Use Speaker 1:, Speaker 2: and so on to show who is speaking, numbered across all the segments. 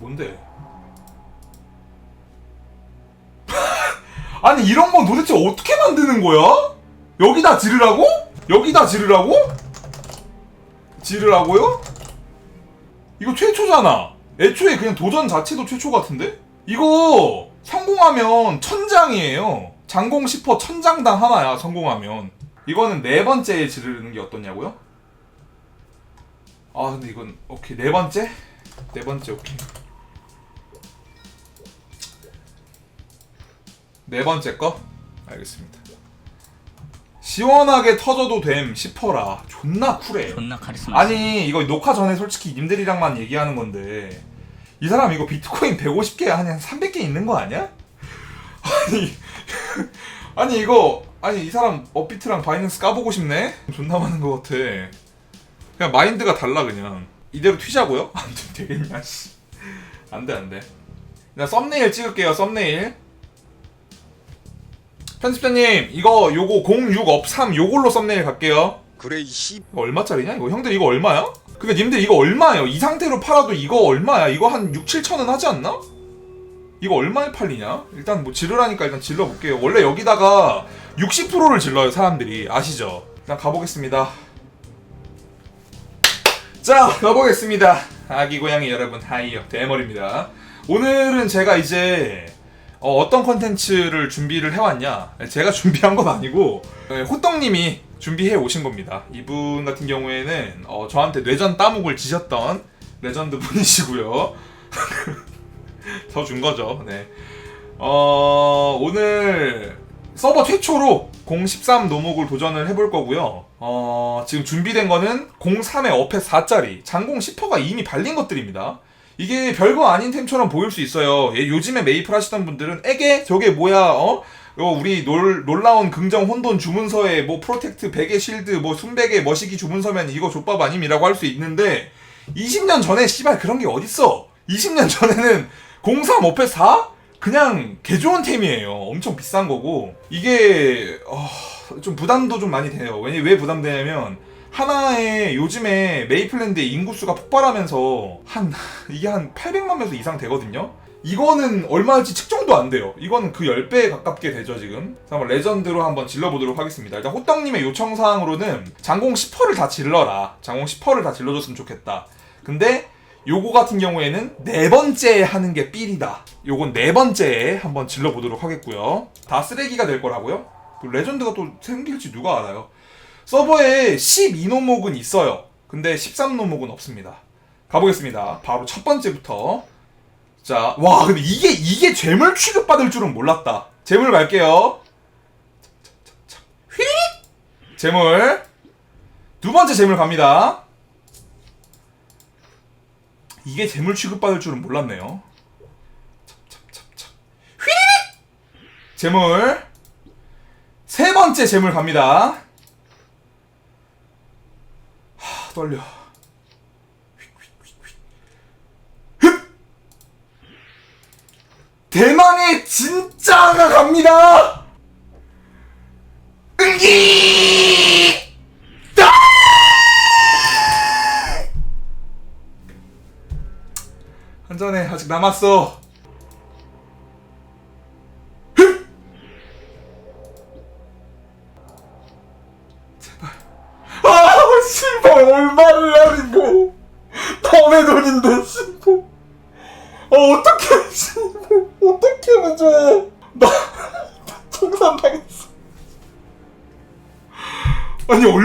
Speaker 1: 뭔데? 아니 이런 건 도대체 어떻게 만드는 거야? 여기다 지르라고? 여기다 지르라고? 지르라고요? 이거 최초잖아. 애초에 그냥 도전 자체도 최초 같은데? 이거 성공하면 천장이에요. 장공 10% 천장당 하나야 성공하면. 이거는 네 번째에 지르는 게 어떠냐고요? 아 근데 이건 오케이 네 번째? 네 번째 오케이. 네 번째 거? 알겠습니다. 시원하게 터져도 됨 싶어라. 존나 쿨해.
Speaker 2: 존나 카리스마.
Speaker 1: 아니 이거 녹화 전에 솔직히 님들이랑만 얘기하는 건데 이 사람 이거 비트코인 150개 아니 한 300개 있는 거 아니야? 아니 아니 이거 아니 이 사람 업비트랑 바이낸스 까보고 싶네? 존나 많은 거 같아 그냥 마인드가 달라 그냥 이대로 튀자고요? 안 돼, 되겠냐 씨 안돼 안돼 나 썸네일 찍을게요 썸네일 편집자님 이거 요거 06업삼 요걸로 썸네일 갈게요
Speaker 3: 그래 이씨
Speaker 1: 이거 얼마짜리냐? 이거 형들 이거 얼마야? 그니까 님들 이거 얼마예요? 이 상태로 팔아도 이거 얼마야? 이거 한 6, 7천 원 하지 않나? 이거 얼마에 팔리냐? 일단 뭐 지르라니까 일단 질러볼게요. 원래 여기다가 60%를 질러요 사람들이 아시죠? 일단 가보겠습니다. 자 가보겠습니다. 아기 고양이 여러분 하이요 대머리입니다. 오늘은 제가 이제 어, 떤 컨텐츠를 준비를 해왔냐? 제가 준비한 건 아니고 네, 호떡님이 준비해 오신 겁니다. 이분 같은 경우에는 어, 저한테 뇌전 따묵을 지셨던 레전드 분이시고요. 더준 거죠. 네. 어, 오늘 서버 최초로 013 노목을 도전을 해볼 거고요. 어, 지금 준비된 거는 03의 어패 4짜리 장공 10%가 이미 발린 것들입니다. 이게 별거 아닌 템처럼 보일 수 있어요. 예, 요즘에 메이플 하시던 분들은 에게 저게 뭐야 어? 요 우리 놀, 놀라운 긍정 혼돈 주문서에 뭐 프로텍트 베개 실드 뭐 순베개 머시기 주문서면 이거 족밥 아님이라고 할 수 있는데 20년 전에 씨발 그런 게 어딨어 20년 전에는 03 어패 4? 그냥 개 좋은 템이에요 엄청 비싼 거고 이게 어, 좀 부담도 좀 많이 돼요 왜, 왜 부담되냐면 하나에 요즘에 메이플랜드의 인구수가 폭발하면서 한 이게 한 800만 명 이상 되거든요. 이거는 얼마일지 측정도 안 돼요. 이거는 그 10배에 가깝게 되죠, 지금. 한번 레전드로 한번 질러보도록 하겠습니다. 일단 호떡님의 요청사항으로는 장공 10%를 다 질러라. 장공 10%를 다 질러줬으면 좋겠다. 근데 요거 같은 경우에는 네 번째에 하는 게 삘이다. 요건 네 번째에 한번 질러보도록 하겠고요. 다 쓰레기가 될 거라고요? 또 레전드가 또 생길지 누가 알아요? 서버에 12노목은 있어요. 근데 13노목은 없습니다. 가보겠습니다. 바로 첫 번째부터. 자, 와, 근데 이게, 이게 재물 취급받을 줄은 몰랐다. 재물 갈게요. 휘! 재물. 두 번째 재물 갑니다. 이게 재물 취급받을 줄은 몰랐네요. 찹찹찹찹. 휘! 재물. 세 번째 재물 갑니다. 흡! 대망의 진짜가 갑니다. 아! 한 잔에 아직 남았어.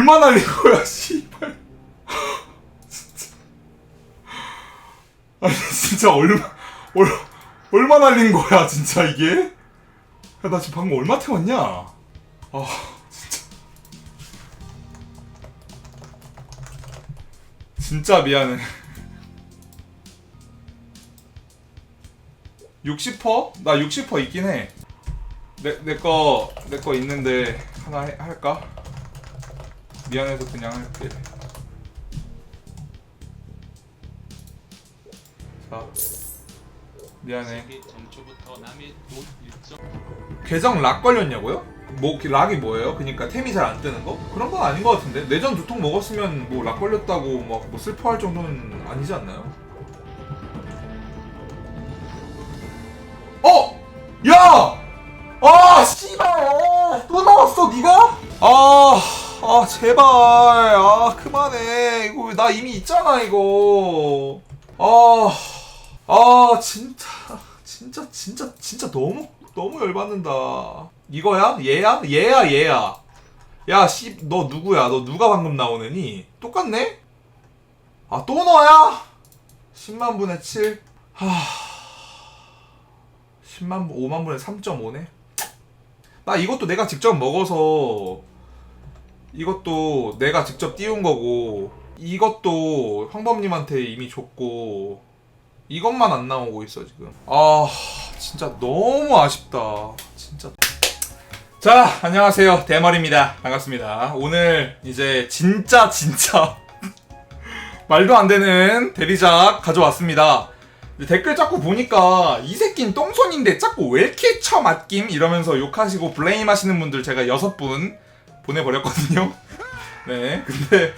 Speaker 1: 얼마 날린 거야, 씨발. 진짜. 아니, 진짜 얼마, 얼, 얼마 날린 거야, 진짜, 이게? 야, 나 지금 방금 얼마 태웠냐? 아, 진짜. 진짜 미안해. 60%? 나 60% 있긴 해. 내, 내 거, 내 거 있는데, 하나 해- 할까? 미안해서 그냥 할게. 자. 미안해.
Speaker 4: 전초부터 남의 돈 일정
Speaker 1: 계정 락 걸렸냐고요? 뭐그 락이 뭐예요? 그러니까 템이 잘 안 뜨는 거? 그런 건 아닌 것 같은데 내전 두 통 먹었으면 뭐 락 걸렸다고 막 뭐 슬퍼할 정도는 아니지 않나요? 어! 야! 아, 씨발! 어, 또 나왔어? 아, 아, 제발. 아, 그만해. 이거, 나 이미 있잖아, 이거. 아, 아, 진짜, 진짜, 진짜, 진짜 너무, 너무 열받는다. 이거야? 얘야? 얘야, 얘야. 야, 씨, 너 누구야? 너 누가 방금 나오느니? 똑같네? 아, 또 너야? 10만 분의 7? 하... 10만 분, 5만 분의 3.5네? 나 이것도 내가 직접 먹어서 이것도 내가 직접 띄운 거고 이것도 황범님한테 이미 줬고 이것만 안 나오고 있어 지금. 아 진짜 너무 아쉽다. 진짜. 자 안녕하세요. 대머리입니다. 반갑습니다. 오늘 이제 진짜 진짜 말도 안 되는 대리작 가져왔습니다. 댓글 자꾸 보니까 이 새끼는 똥손인데 자꾸 왜 이렇게 쳐 맞김? 이러면서 욕하시고 블레임 하시는 분들 제가 여섯 분 보내버렸거든요. 네, 근데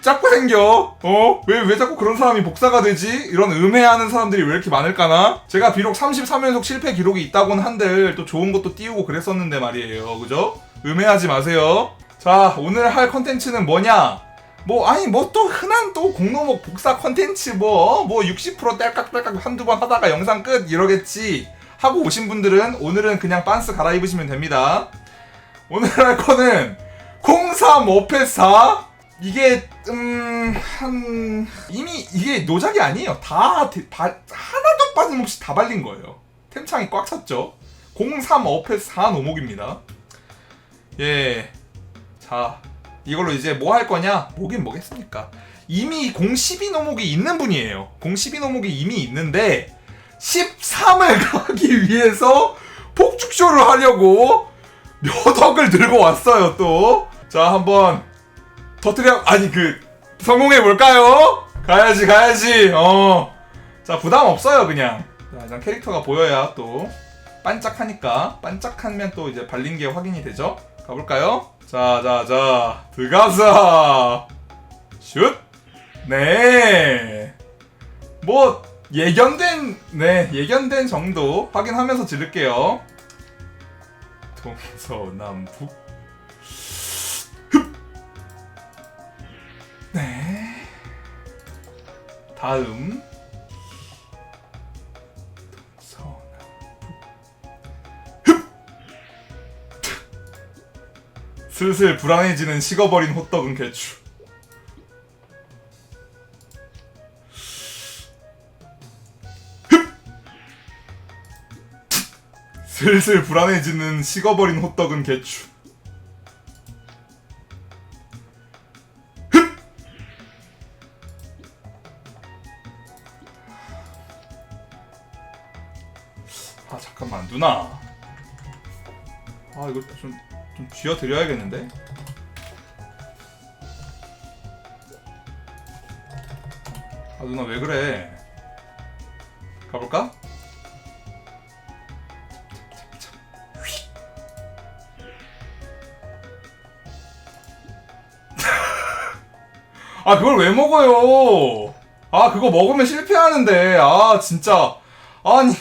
Speaker 1: 자꾸 생겨. 어? 왜, 왜 자꾸 그런 사람이 복사가 되지? 이런 음해하는 사람들이 왜 이렇게 많을까나? 제가 비록 33연속 실패 기록이 있다고는 한들 또 좋은 것도 띄우고 그랬었는데 말이에요. 그죠? 음해하지 마세요. 자, 오늘 할 컨텐츠는 뭐냐? 뭐 아니 뭐 또 흔한 또 공로목 복사 컨텐츠 뭐뭐60% 딸깍딸깍 한두 번 하다가 영상 끝 이러겠지 하고 오신 분들은 오늘은 그냥 빤스 갈아입으시면 됩니다. 오늘 할 거는 03584 이게 음한 이미 이게 노작이 아니에요. 다, 다 하나도 빠짐없이 다 발린 거예요. 템창이 꽉 찼죠. 03584 노목입니다. 예. 자, 이걸로 이제 뭐 할 거냐? 뭐긴 뭐겠습니까? 이미 012 노목이 있는 분이에요. 012 노목이 이미 있는데 13을 가기 위해서 폭죽쇼를 하려고 몇 억을 들고 왔어요 또. 자 한번 터트려 아니 그 성공해 볼까요? 가야지 가야지. 어. 자 부담 없어요 그냥. 자 일단 캐릭터가 보여야 또 반짝하니까 반짝하면 또 이제 발린 게 확인이 되죠. 가볼까요? 자, 자, 자, 들어가자. 슛. 네. 뭐 예견된 네 예견된 정도 확인하면서 지를게요. 동서남북. 흡. 네. 다음. 동서남북. 슬슬 불안해지는 식어버린 호떡은 개추. 슬슬 불안해지는 식어버린 호떡은 개추. 흡! 아 잠깐만 누나. 아 이거 좀 좀 쥐어 드려야겠는데? 아 누나 왜 그래? 가볼까? 아 그걸 왜 먹어요? 아 그거 먹으면 실패하는데. 아 진짜. 아니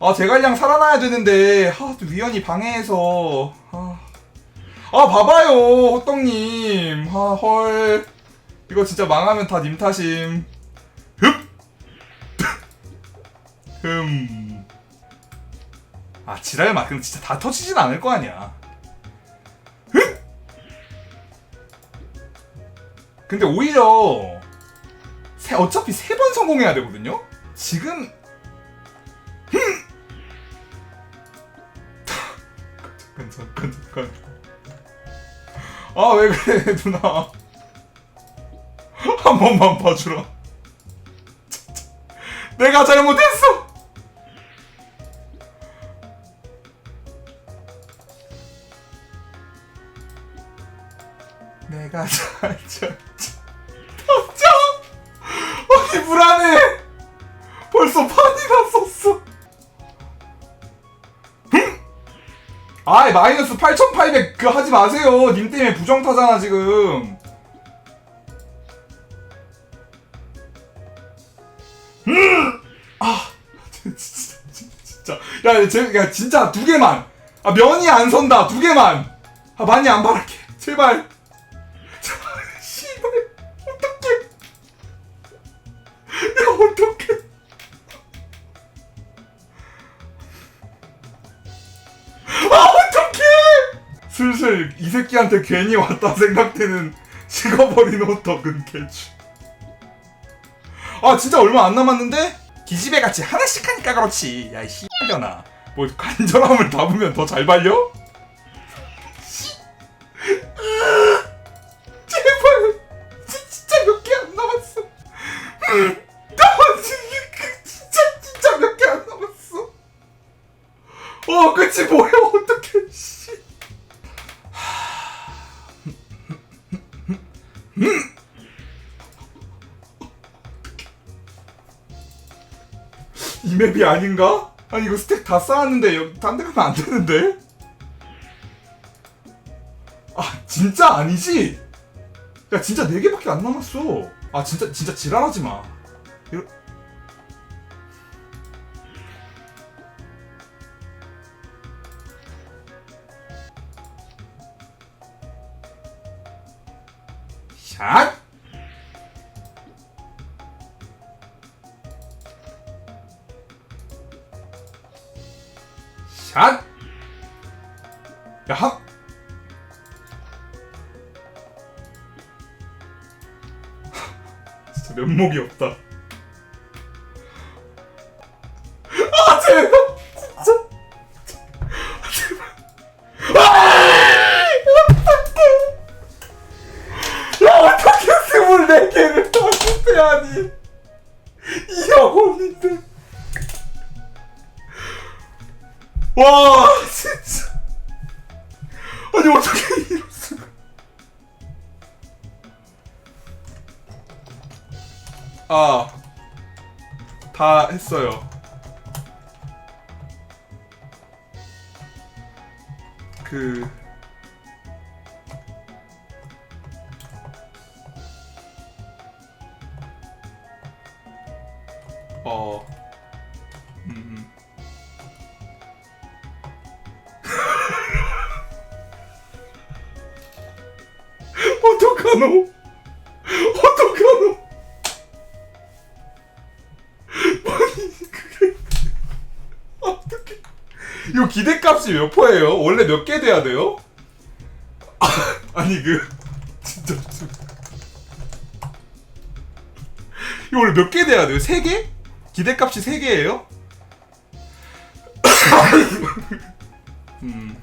Speaker 1: 아 제갈량 살아나야 되는데. 아, 또 위원이 방해해서. 아, 아 봐봐요 호떡님. 아헐. 이거 진짜 망하면 다 님 탓임. 흠. 아 지랄 마. 그럼 진짜 다 터지진 않을 거 아니야 근데 오히려 세- 어차피 세 번 성공해야 되거든요? 지금 잠깐 잠깐 잠깐 아 왜 그래 누나? 한 번만 봐주라. 내가 잘못했어! 내가 잘 잘 아이 마이너스 8,800그 하지 마세요. 님 때문에 부정 타잖아 지금. 음! 아 진짜 진짜. 야, 제, 야, 진짜 두 개만. 아, 면이 안 선다. 두 개만. 아, 많이 안 바랄게. 제발. 새끼한테 괜히 왔다 생각되는 식어버린 호떡은 개추. 아, 진짜 얼마 안 남았는데? 기집애 같이 하나씩 하니까 그렇지. 야, 이 씨발려나. 뭐 간절함을 담으면 더 잘 발려? 제발. 지- 진짜 몇 개 안 남았어. 나 지- 진짜 진짜 몇 개 안 남았어. 어, 끝이 뭐 맵이 아닌가? 아니 이거 스택 다 쌓았는데 딴 데 가면 안 되는데? 아 진짜 아니지? 야 진짜 4개밖에 안 남았어 아 진짜 진짜 지랄하지 마 이러... 진짜 면목이 없다. 아, 제발! 진짜! 제발! 아! 어떡해! 야, 어떻게 24개를 다 실패하니! 이 영혼인데! 와 그 어, 값이 몇 퍼예요? 원래 몇 개 돼야 돼요? 아, 아니 그 진짜 좀- 이거 원래 몇 개 돼야 돼요? 세 개? 기대값이 세 개예요? 음.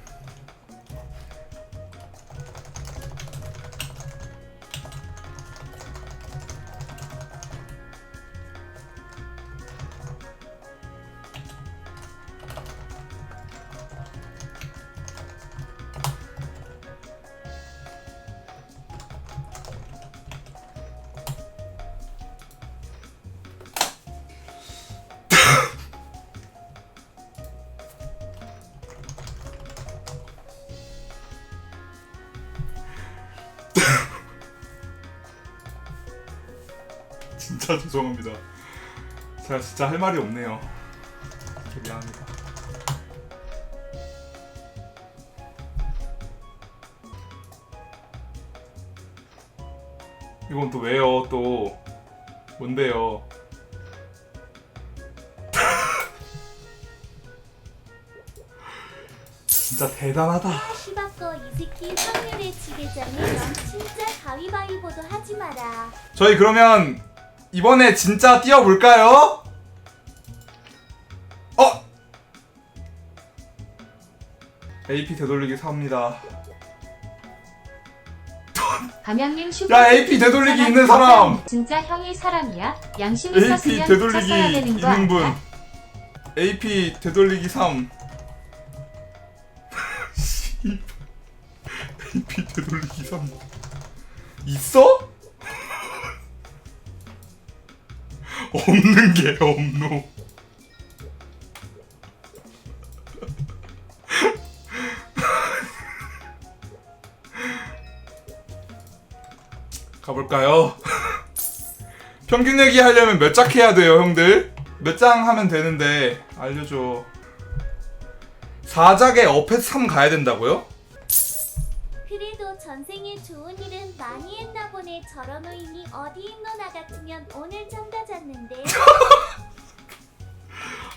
Speaker 1: 진짜 죄송합니다. 제가 진짜 할 말이 없네요. 미안합니다. 이건 또 왜요? 또 뭔데요? 진짜 대단하다.
Speaker 2: 시바꺼 이 새끼 확률의 지배자면 넌 진짜 가위바위보도 하지 마라.
Speaker 1: 저희 그러면 이번에 진짜 뛰어볼까요? 어? AP 되돌리기 삽니다.
Speaker 3: 담양님 슈퍼
Speaker 1: 야, AP 되돌리기 있는 사람!
Speaker 3: 진짜 형이 사람이야? 양심
Speaker 1: AP
Speaker 3: 있었으면
Speaker 1: 되돌리기
Speaker 3: 붙였어야 되는 거
Speaker 1: 있는 분.
Speaker 3: 아니야?
Speaker 1: AP 되돌리기 3. 씨발. AP 되돌리기 3. 있어? 없는 게 없노. 가볼까요? 평균 내기 하려면 몇장 해야 돼요, 형들? 몇 장 하면 되는데 알려줘. 4작에 어패 3 가야 된다고요?
Speaker 2: 그래도 전생에 좋은 보네. 저런 노인이 어디 있노 나 같으면 오늘 잤는데.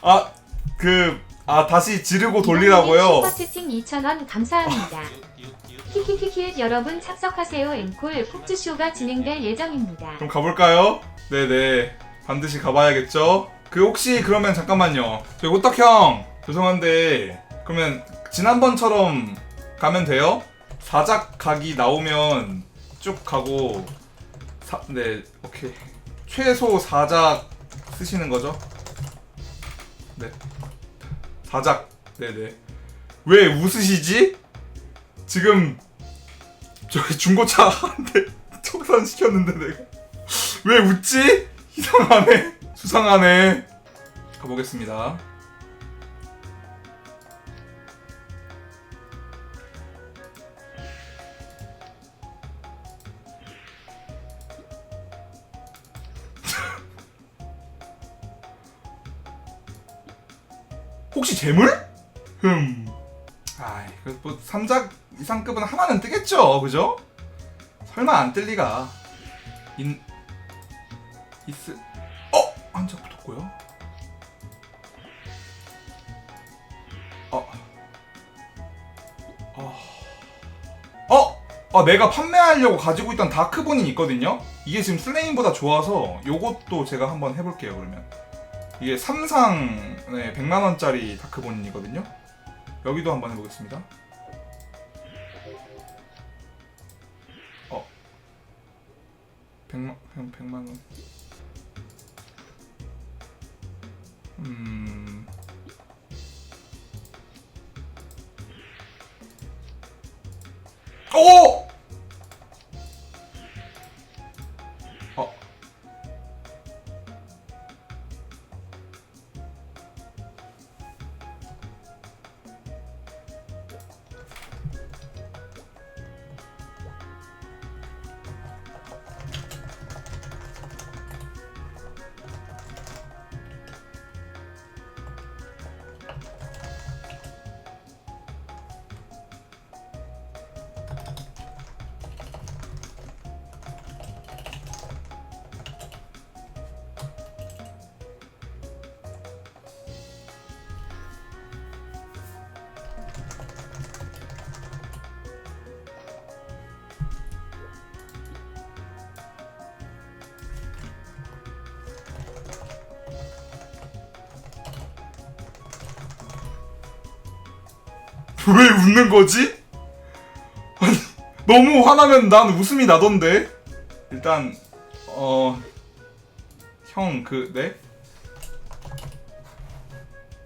Speaker 1: 아, 그, 아, 다시 지르고 돌리라고요?
Speaker 3: 슈퍼채팅 2,000원 감사합니다. 키키키키 여러분 착석하세요. 앵콜 폭주쇼가 진행될 예정입니다.
Speaker 1: 그럼 가볼까요? 네네. 반드시 가봐야겠죠? 그, 혹시, 그러면 잠깐만요. 저희 호떡형, 죄송한데, 그러면, 지난번처럼 가면 돼요? 4작 각이 나오면 쭉 가고, 사, 네, 오케이. 최소 4작 쓰시는 거죠? 네. 4작, 네네. 왜 웃으시지? 지금, 저기 중고차 한대 청산 시켰는데 내가. 왜 웃지? 이상하네. 수상하네. 가보겠습니다. 재물? 흠. 아이, 그뭐 3작 이상급은 하나는 뜨겠죠, 그죠? 설마 안 뜰 리가. 인 이스 어! 한장 붙었고요. 어. 어. 어! 어, 내가 판매하려고 가지고 있던 다크본이 있거든요. 이게 지금 슬레인보다 좋아서 요것도 제가 한번 해볼게요. 그러면 이게 3상 네, 100만 원짜리 다크본이거든요. 여기도 한번 해보겠습니다. 어. 100만, 한 100만 원. 음. 오! 왜 웃는 거지? 아니, 너무 화나면 난 웃음이 나던데. 일단 어. 형 그 네?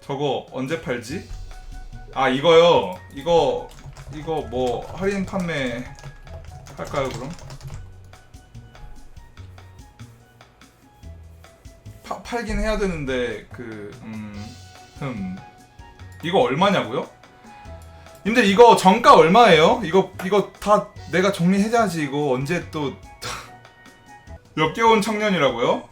Speaker 1: 저거 언제 팔지? 아 이거요. 이거 이거 뭐 할인 판매 할까요 그럼? 파, 팔긴 해야 되는데 그 음, 흠 이거 얼마냐고요? 님들 이거 정가 얼마예요? 이거 이거 다 내가 정리해야지 이거 언제 또 역겨운 청년이라고요?